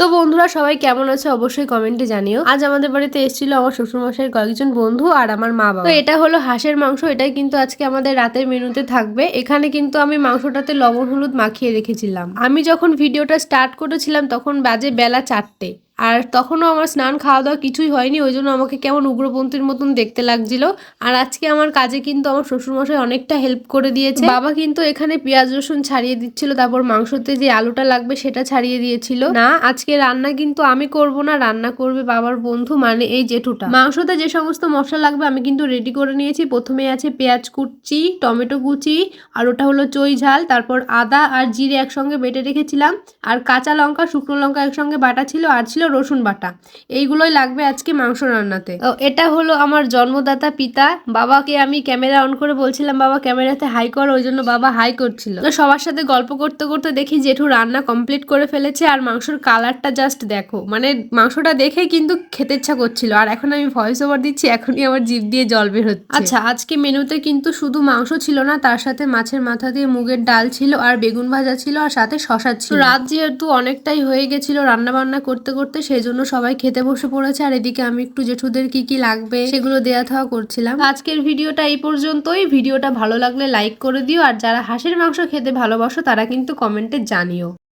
তো বন্ধুরা, সবাই কেমন আছে অবশ্যই কমেন্টে জানিও। আজ আমাদের বাড়িতে এসেছিল আমার শ্বশুরমশাইয়ের কয়েকজন বন্ধু আর আমার মা বাবা। তো এটা হলো হাঁসের মাংস, এটাই কিন্তু আজকে আমাদের রাতের মেনুতে থাকবে। এখানে কিন্তু আমি মাংসটাতে লবণ, হলুদ মাখিয়ে রেখেছিলাম। আমি যখন ভিডিওটা স্টার্ট করেছিলাম তখন বাজে বেলা চারটে। আর তখনও আমার স্নান খাওয়া দাওয়া কিছুই হয়নি, ওই জন্য আমাকে কেমন উগ্রপন্থীর মতন দেখতে লাগছিল। আর আজকে আমার কাজে কিন্তু আমার শ্বশুরমশাই অনেকটা হেল্প করে দিয়েছে। বাবা কিন্তু এখানে পেঁয়াজ, রসুন ছাড়িয়ে দিচ্ছিল, তারপর মাংসতে যে আলুটা লাগবে সেটা ছাড়িয়ে দিয়েছিল। না, আজকে রান্না কিন্তু আমি করব না, রান্না করবে বাবার বন্ধু মানে এই জেঠুটা। মাংসতে যে সমস্ত মশলা লাগবে আমি কিন্তু রেডি করে নিয়েছি। প্রথমে আছে পেঁয়াজ কুচি, টমেটো কুচি, আর ওটা হলো চই ঝাল, তারপর আদা আর জিরে একসঙ্গে বেটে রেখেছিলাম। আর কাঁচা লঙ্কা, শুকনো লঙ্কা একসঙ্গে বাটা ছিল, আর ছিল রসুন বাটা। এইগুলোই লাগবে আজকে মাংস রান্নাতে। ও, এটা হলো আমার জন্মদাতা পিতা। বাবাকে আমি ক্যামেরা অন করে বলছিলাম বাবা ক্যামেরাতে হাই কর। ওই জন্য বাবা হাই করছিল। তো সবার সাথে গল্প করতে করতে দেখি জেঠু রান্না কমপ্লিট করে ফেলেছে আর মাংসর কালারটা জাস্ট দেখো। মানে মাংসটা দেখে কিন্তু খেতে ইচ্ছা করছিল। আর এখন আমি ভয়েস ওভার দিচ্ছি এখনই আমার জিভ দিয়ে জল বের হচ্ছে। আচ্ছা আজকে মেনুতে কিন্তু শুধু মাংস ছিল না তার সাথে মাছের মাথা দিয়ে মুগের ডাল ছিল আর বেগুন ভাজা ছিল আর সাথে শশা ছিল। রাত যেহেতু অনেকটাই হয়ে গেছিল রান্না বান্না করতে করতে সেই জন্য সবাই খেতে বসে পড়েছে। আর এদিকে আমি একটু জেঠুদের কি কি লাগবে সেগুলো দেয়া থাওয়া করছিলাম। আজকের ভিডিওটা এই পর্যন্তই। ভিডিওটা ভালো লাগলে লাইক করে দিও। আর যারা হাঁসের মাংস খেতে ভালোবাসো, তারা কিন্তু কমেন্টে জানিও।